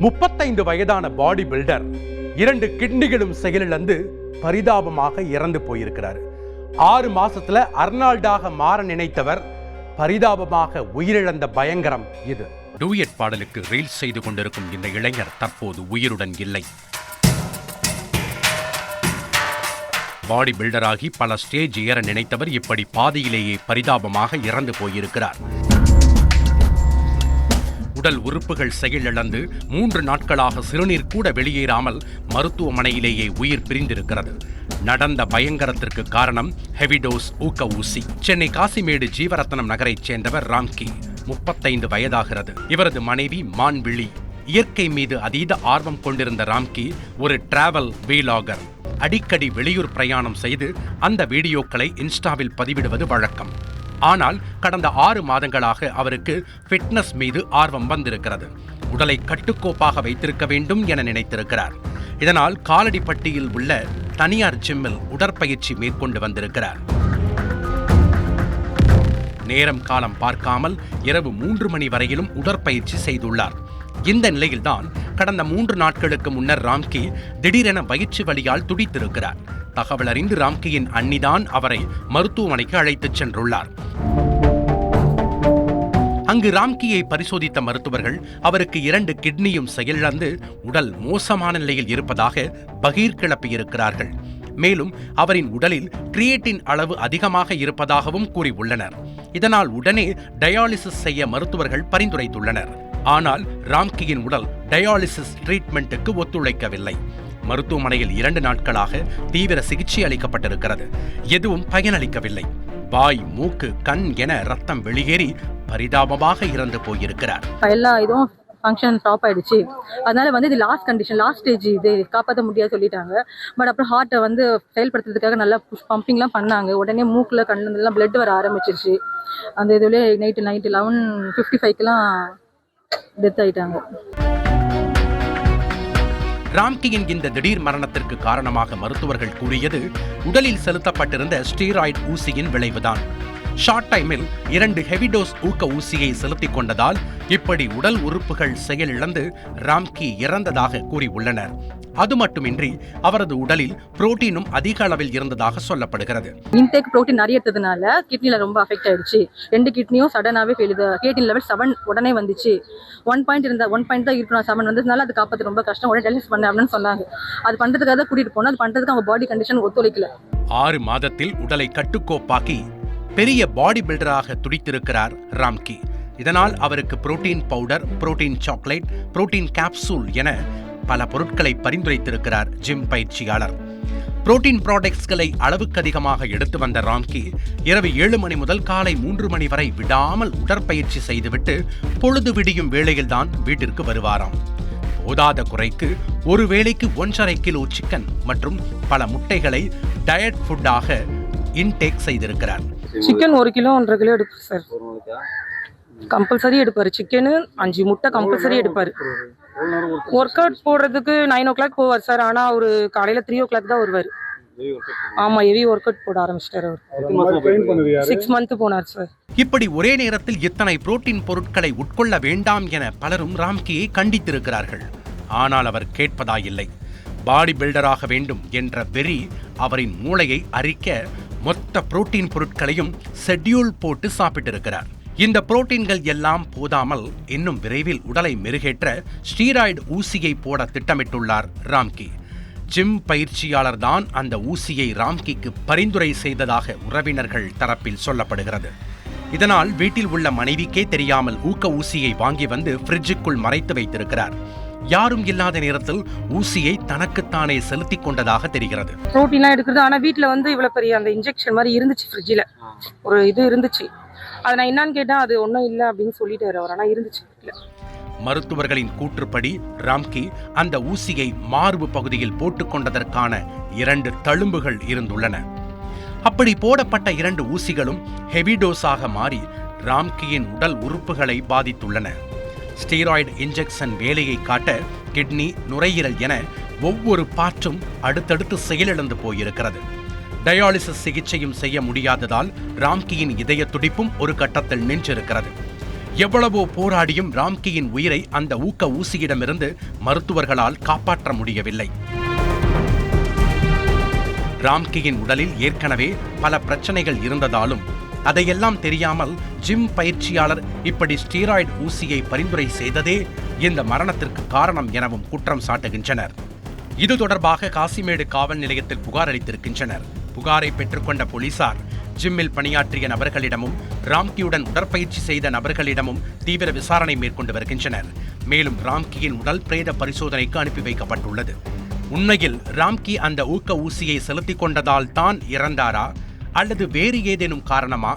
முப்பத்தைந்து வயதான body builder இரண்டு கிட்னிகளும் செயலிழந்து பரிதாபமாக இறந்து போயிருக்கிறார். ஆறு மாசத்துல அர்னால்டாக மாற நினைத்தவர் பரிதாபமாக உயிரிழந்த பயங்கரம் இது. டூயட் பாடலுக்கு ரீல்ஸ் செய்து கொண்டிருக்கும் இந்த இளைஞர் தற்போது உயிருடன் இல்லை. பாடி பில்டராகி பல ஸ்டேஜ் ஏற நினைத்தவர் இப்படி பாதியிலேயே பரிதாபமாக இறந்து போயிருக்கிறார். உடல் உறுப்புகள் செயலிழந்து மூன்று நாட்களாக சிறுநீர் கூட வெளியேறாமல் மருத்துவமனையிலேயே உயிர் பிரிந்திருக்கிறது. நடந்த பயங்கரத்திற்கு காரணம் ஹெவிடோஸ் ஊக்க ஊசி. சென்னை காசிமேடு ஜீவரத்னம் நகரைச் சேர்ந்தவர் ராம்கி முப்பத்தைந்து வயதாகிறது. இவரது மனைவி மான்விழி. இயற்கை மீது அதீத ஆர்வம் கொண்டிருந்த ராம்கி ஒரு டிராவல் வீலாகர். அடிக்கடி வெளியூர் பிரயாணம் செய்து அந்த வீடியோக்களை இன்ஸ்டாவில் பதிவிடுவது வழக்கம். ஆனால் கடந்த ஆறு மாதங்களாக அவருக்கு ஃபிட்னஸ் மீது ஆர்வம் வந்திருக்கிறது. உடலை கட்டுக்கோப்பாக வைத்திருக்க வேண்டும் என நினைத்திருக்கிறார். இதனால் காலடிப்பட்டியில் உள்ள தனியார் ஜிம்மில் உடற்பயிற்சி மேற்கொண்டு வந்திருக்கிறார். நேரம் காலம் பார்க்காமல் இரவு மூன்று மணி வரையிலும் உடற்பயிற்சி செய்துள்ளார். இந்த நிலையில்தான் கடந்த மூன்று நாட்களுக்கு முன்னர் ராம்கி திடீரென வயிற்று வலியால் துடித்திருக்கிறார். தகவல் அறிந்து ராம்கியின் அன்னிதான் அவரை மருத்துவமனைக்கு அழைத்துச் சென்றுள்ளார். அங்கு ராம்கியை பரிசோதித்த மருத்துவர்கள் அவருக்கு இரண்டு கிட்னியும் செயலிழந்து உடல் மோசமான நிலையில் இருப்பதாக பகீர் கிளப்பியிருக்கிறார்கள். மேலும் அவரின் உடலில் கிரியேட்டின் அளவு அதிகமாக இருப்பதாகவும் கூறியுள்ளனர். இதனால் உடனே டயாலிசிஸ் செய்ய மருத்துவர்கள் பரிந்துரைத்துள்ளனர். ஆனால் ராம்கியின் உடல் டயாலிசிஸ் ட்ரீட்மெண்ட்டுக்கு ஒத்துழைக்கவில்லை. மருத்துவமனையில் இரண்டு நாட்களாக தீவிர சிகிச்சை அளிக்கப்பட்டிருக்கிறது. எதுவும் பயனளிக்கவில்லை. வாய் மூக்கு கண் என ரத்தம் வெளியேறி பரிதாபமாக இறந்து போயிருக்கிறார். எல்லா இதுவும் ஃபங்க்ஷன் ஸ்டாப் ஆயிடுச்சு. அதனால வந்து இது லாஸ்ட் கண்டிஷன் லாஸ்ட் ஸ்டேஜ் இது. காப்பாற்ற முடியாது சொல்லிட்டாங்க. பட் அப்புறம் ஹார்ட்டை வந்து செயல்படுத்துறதுக்காக நல்லா புஷ் பம்பிங்லாம் பண்ணாங்க. உடனே மூக்கில் கண்ணுலாம் பிளட் வர ஆரம்பிச்சிருச்சு. அந்த இதுலேயே நைட்டு நைட்டு லெவன் ஃபிஃப்டி ஃபைவ்க்கெலாம் டெத் ஆகிட்டாங்க ராம்கியின் இந்த திடீர் மரணத்திற்கு காரணமாக மருத்துவர்கள் கூறியது உடலில் செலுத்தப்பட்டிருந்த ஸ்டீராய்டு ஊசியின் விளைவுதான். ஷார்ட் டைமில் இரண்டு ஹெவிடோஸ் ஊக்க ஊசியை செலுத்திக் கொண்டதால் இப்படி உடல் உறுப்புகள் செயலிழந்து ராம்கி இறந்ததாக கூறியுள்ளனர். அது மட்டுமின்றி அவரது உடலில் புரோட்டீனும் அதிக அளவில் இருந்ததாக சொல்லப்படுகிறது. இன்டேக் ப்ரோட்டீன் நிறைய எடுத்ததுனால கிட்னியில் ரொம்ப அஃபெக்ட் ஆயிடுச்சு. ரெண்டு கிட்னியும் ஃபெயிலுது கிரியேட்டின் லெவல் செவன் உடனே வந்துச்சு. ஒன் பாயிண்ட் இருந்த ஒன் பாயிண்ட் தான் இருக்கணும் செவன் வந்ததுனால அது காப்பாற்ற ரொம்ப கஷ்டம். உடனே டெலிஸ் பண்ண அப்படின்னு சொன்னாங்க. அது பண்ணுறதுக்காக தான் கூட்டிகிட்டு போனோம். அது பண்ணுறதுக்கு அவங்க பாடி கண்டிஷன் ஒத்துழைக்கல. ஆறு மாதத்தில் உடலை கட்டுக்கோப்பாக்கி பெரிய பாடி பில்டராக துடித்திருக்கிறார் ராம்கி. இதனால் அவருக்கு protein powder protein chocolate protein capsule என பல பொருட்களை பரிந்துரைத்திருக்கிறார் ஜிம் பயிற்சியாளர். புரோட்டீன் ப்ராடக்ட்ஸ்களை அளவுக்கு அதிகமாக எடுத்து வந்த ராம்கி இரவு ஏழு மணி முதல் காலை மூன்று மணி வரை விடாமல் உடற்பயிற்சி செய்துவிட்டு பொழுது விடியும் வேளையில்தான் வீட்டிற்கு வருவாராம். போதாத குறைக்கு ஒரு வேளைக்கு ஒன்றரை கிலோ சிக்கன் மற்றும் பல முட்டைகளை டயட் ஃபுட்டாக இன்டேக் செய்திருக்கிறார். சிக்கன் ஒரு கிலோ ஒன்றரை கிலோ எடுப்பார் சார் கம்பல்சரி எடுப்பார். சிக்கனு அஞ்சு முட்டை கம்பல்சரி எடுப்பார். ஒர்க் அவுட் போடுறதுக்கு நைன் ஓ கிளாக் போவார் சார் ஆனால் அவர் காலையில் த்ரீ ஓ கிளாக் தான் வருவார். ஆமாம் ஹெவி ஒர்க் அவுட் போட ஆரம்பிச்சிட்டார் அவர். சிக்ஸ் மந்த் போனார் சார் இப்படி ஒரே நேரத்தில் இத்தனை புரோட்டீன் பொருட்களை உட்கொள்ள வேண்டாம் என பலரும் ராம்கியை கண்டித்திருக்கிறார்கள். ஆனால் அவர் கேட்பதாயில்லை. பாடி பில்டராக வேண்டும் என்ற வெறி அவரின் மூளையை அரிக்க மொத்த புரோட்டீன் பொருட்களையும் ஷெட்யூல் போட்டு சாப்பிட்டிருக்கிறார். இந்த புரோட்டீன்கள் எல்லாம் போதாமல் இன்னும் விரைவில் உடலை மெருகேற்ற ஸ்டீராய்டு ஊசியை போட திட்டமிட்டுள்ளார் ராம்கி. ஜிம் பயிற்சியாளர் தான் அந்த ஊசியை ராம்கிக்கு பரிந்துரை செய்ததாக உறவினர்கள் தரப்பில் சொல்லப்படுகிறது. இதனால் வீட்டில் உள்ள மனைவிக்கே தெரியாமல் ஊக்க ஊசியை வாங்கி வந்து ஃப்ரிட்ஜுக்குள் மறைத்து வைத்திருக்கிறார். யாரும் இல்லாத நேரத்தில் ஊசியை தனக்குத்தானே செலுத்திக் கொண்டதாக தெரிகிறது. ப்ரோட்டீன்லாம் எடுக்கிறது. ஆனால் வீட்டில் வந்து இவ்வளோ பெரிய அந்த இன்ஜெக்ஷன் மாதிரி இருந்துச்சு ஃப்ரிட்ஜில் ஒரு இது இருந்துச்சு. அது நான் என்னன்னு கேட்டேன் அது ஒன்றும் இல்லை அப்படின்னு சொல்லிட்டாரு அவர். ஆனால் இருந்துச்சு மருத்துவர்களின் கூற்றுப்படி ராம்கி அந்த ஊசியை மார்பு பகுதியில் போட்டுக்கொண்டதற்கான இரண்டு தழும்புகள் இருந்துள்ளன. அப்படி போடப்பட்ட இரண்டு ஊசிகளும் ஹெவி டோஸாக மாறி ராம்கியின் உடல் உறுப்புகளை பாதித்துள்ளன. ஸ்டீராய்டு இன்ஜெக்ஷன் வேலையை காட்ட கிட்னி நுரையீரல் என ஒவ்வொரு பாற்றும் அடுத்தடுத்து செயலிழந்து போயிருக்கிறது. டயாலிசிஸ் சிகிச்சையும் செய்ய முடியாததால் ராம்கியின் இதய துடிப்பும் ஒரு கட்டத்தில் நின்றிருக்கிறது. எவ்வளவோ போராடியும் ராம்கியின் உயிரை அந்த ஊக்க ஊசியிடமிருந்து மருத்துவர்களால் காப்பாற்ற முடியவில்லை. ராம்கியின் உடலில் ஏற்கனவே பல பிரச்சனைகள் இருந்ததாலும் அதையெல்லாம் தெரியாமல் ஜிம் பயிற்சியாளர் இப்படி ஸ்டீராய்டு ஊசியை பரிந்துரை செய்ததே இந்த மரணத்திற்கு காரணம் எனவும் குற்றம் சாட்டுகின்றனர். இது தொடர்பாக காசிமேடு காவல் நிலையத்தில் புகார் அளித்திருக்கின்றனர். புகாரை பெற்றுக்கொண்ட போலீசார் ஜிம்மில் பணியாற்றிய நபர்களிடமும் ராம்கியுடன் உடற்பயிற்சி செய்த நபர்களிடமும் தீவிர விசாரணை மேற்கொண்டு வருகின்றனர். மேலும் ராம்கியின் உடல் பிரேத பரிசோதனைக்கு அனுப்பி வைக்கப்பட்டுள்ளது. உண்மையில் ராம்கி அந்த ஊக்க ஊசியை செலுத்திக் கொண்டதால் தான் இறந்தாரா? அல்லது வேறு ஏதேனும் காரணமா?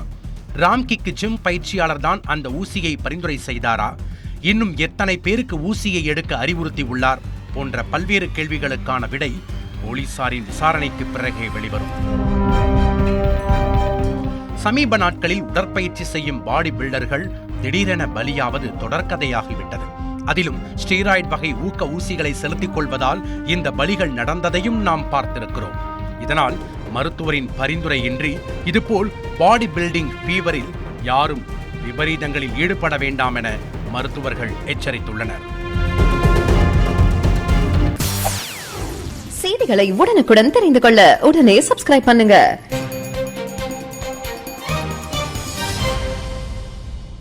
ராம்கிக்கு ஜிம் பயிற்சியாளர் தான் அந்த ஊசியை பரிந்துரை செய்தாரா? இன்னும் எத்தனை பேருக்கு ஊசியை எடுக்க அறிவுறுத்தி உள்ளார்? போன்ற பல்வேறு கேள்விகளுக்கான விடை போலீசாரின் விசாரணைக்கு பிறகே வெளிவரும். சமீப நாட்களில் உடற்பயிற்சி செய்யும் பாடி பில்டர்கள் திடீரென பலியாவது தொடர்கதையாகிவிட்டது. அதிலும் ஸ்டீராய்டு வகை ஊக்க ஊசிகளை செலுத்திக் கொள்வதால் இந்த பலிகள் நடந்ததையும் நாம் பார்த்திருக்கிறோம். இதனால் மருத்துவரின் பரிந்துரையின்றி இதுபோல் பாடி பில்டிங் ஃபீவரில் யாரும் விபரீதங்களில் ஈடுபட வேண்டாம் என மருத்துவர்கள் எச்சரித்துள்ளனர். செய்திகளை உடனுக்குடன் தெரிந்து கொள்ள உடனே சப்ஸ்கிரைப் பண்ணுங்க.